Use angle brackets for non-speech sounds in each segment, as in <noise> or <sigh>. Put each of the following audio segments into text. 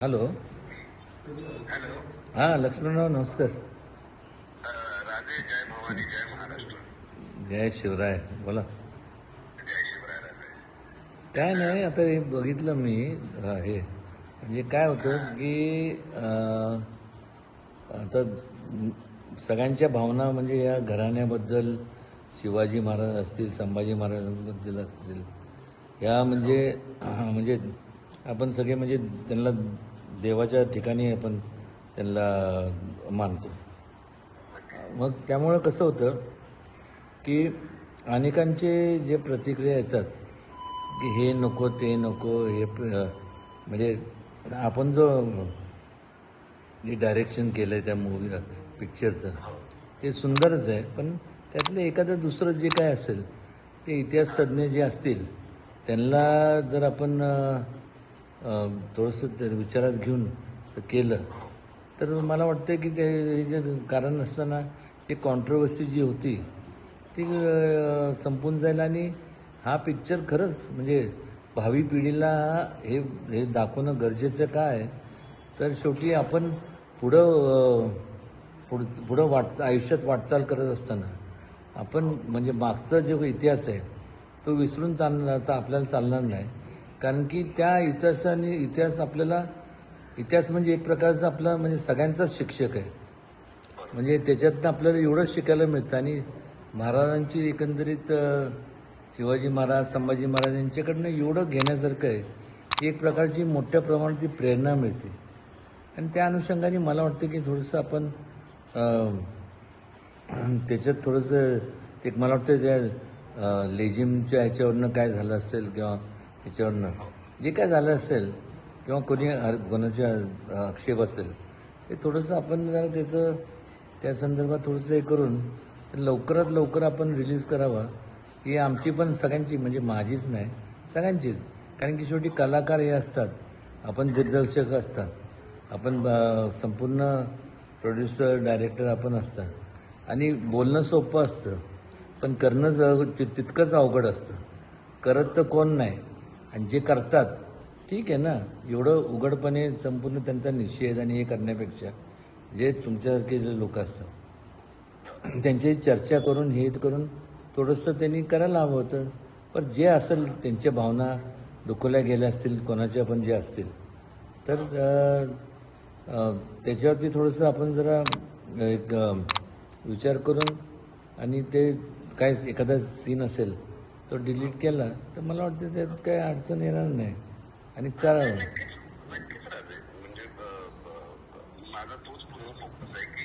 Hello. Hello. हां लक्ष्मणराव नमस्कार. राधे जय भवानी जय महाराष्ट्र. जय शिवराय बोला. काय नाही आता हे बघितलं मी हे म्हणजे काय होतं की आता सगळ्यांच्या भावना म्हणजे या घराण्याबद्दल शिवाजी महाराज असतील संभाजी महाराजांबद्दल असतील या म्हणजे म्हणजे आपण सगळे म्हणजे त्यांना देवाच्या ठिकाणी आपण त्यांना मानतो. मग त्यामुळं कसं होतं की अनेकांचे जे प्रतिक्रिया येतात की हे नको ते नको हे म्हणजे आपण जो जे डायरेक्शन केलं आहे त्या मूवी पिक्चरचं ते सुंदरच आहे. पण त्यातलं एखादं दुसरं जे काय असेल ते इतिहास तज्ज्ञ जे असतील त्यांना जर आपण थोडंसं ते विचारात घेऊन केलं. तर मला वाटतं की ते हे जे कारण नसताना ती कॉन्ट्रोवर्सी जी होती ती संपून जाईल आणि हा पिक्चर खरंच म्हणजे भावी पिढीला हे हे दाखवणं गरजेचं काय? आहे तर शेवटी आपण पुढं अं, पुढ पुढं वाट आयुष्यात वाटचाल करत असताना आपण म्हणजे मागचा जो इतिहास आहे तो विसरून चालण्याचा आपल्याला चालणार नाही. कारण की त्या इतिहासाने इतिहास आपल्याला इतिहास म्हणजे एक प्रकारचा आपला म्हणजे सगळ्यांचाच शिक्षक आहे. म्हणजे त्याच्यातनं आपल्याला एवढंच शिकायला मिळतं. आणि महाराजांची एकंदरीत शिवाजी महाराज संभाजी महाराज यांच्याकडनं एवढं घेण्यासारखं आहे की एक प्रकारची मोठ्या प्रमाणात ती प्रेरणा मिळते. आणि त्या अनुषंगाने मला वाटतं की थोडंसं आपण त्याच्यात थोडंसं एक मला वाटतं त्या लेझिमच्या ह्याच्यावरनं काय झालं असेल किंवा याच्यावरनं. जे काय झालं असेल किंवा कोणी हर- कोणाच्या आक्षेप असेल ते थोडंसं आपण जरा त्याचं त्या संदर्भात थोडंसं हे करून लवकरात लवकर आपण रिलीज करावा. ही आमची पण सगळ्यांची म्हणजे माझीच नाही सगळ्यांचीच. कारण की शेवटी कलाकार हे असतात. आपण दिग्दर्शक असतात. आपण संपूर्ण प्रोड्युसर डायरेक्टर आपण असतात. आणि बोलणं सोपं असतं. पण करणं ज- तितकंच अवघड असतं. करत तर कोण नाही. आणि जे करतात ठीक आहे ना? एवढं उघडपणे संपूर्ण त्यांचा निषेध आणि हे करण्यापेक्षा जे तुमच्यासारखे जे लोक असतात त्यांची चर्चा करून हे करून थोडंसं त्यांनी करायला हवं होतं. पण जे असेल त्यांच्या भावना दुखवल्या गेल्या असतील कोणाच्या पण जे असतील तर त्याच्यावरती थोडंसं आपण जरा एक विचार करून आणि ते काय एखादा सीन असेल तो डिलीट केला तर मला वाटतं त्यात काय अडचण येणार नाही. आणि करावं. नक्कीच राधे अ, अ, माझा तोच पूर्ण फोकस आहे की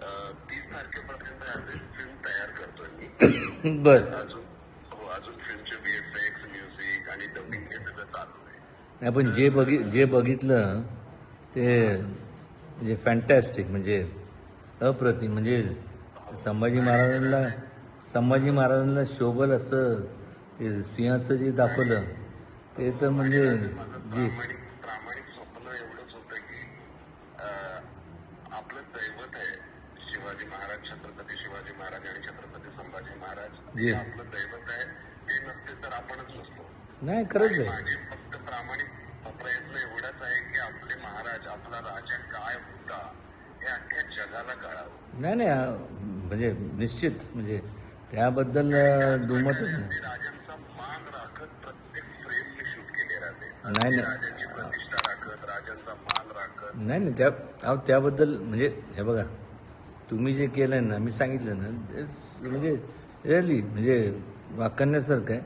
अ, तीस तारखेपर्यंत आज एक फिल्म तयार करतोय मी. <coughs> बरं. अजून हो अजून फिल्मचे व्हीएफएक्स म्युझिक आणि डबिंग हे सगळं चालू आहे. नाही पण जे बघि जे बघितलं ते म्हणजे फॅन्टॅस्टिक म्हणजे अप्रतिम म्हणजे संभाजी महाराजांना संभाजी महाराजांना शोभल असं ते सिंहाचं जे दाखवलं ते तर म्हणजे जी प्रामाणिक स्वप्न एवढंच होतं की आपलं दैवत आहे शिवाजी महाराज छत्रपती शिवाजी महाराज आणि छत्रपती संभाजी महाराज. जी. आपलं दैवत आहे ते नसते तर आपणच नसतो. नाही खरंच आहे. फक्त प्रामाणिक प्रयत्न एवढाच आहे की आपले महाराज आपला राजा काय होता हे अख्ख्या जगाला कळावं. नाही नाही म्हणजे निश्चित म्हणजे त्याबद्दल दुमतच नाही. नाही नाही. नाही नाही त्या अहो, त्याबद्दल म्हणजे हे बघा तुम्ही जे केलं ना मी सांगितलं ना म्हणजे रिअली म्हणजे वाकण्यासारखं आहे.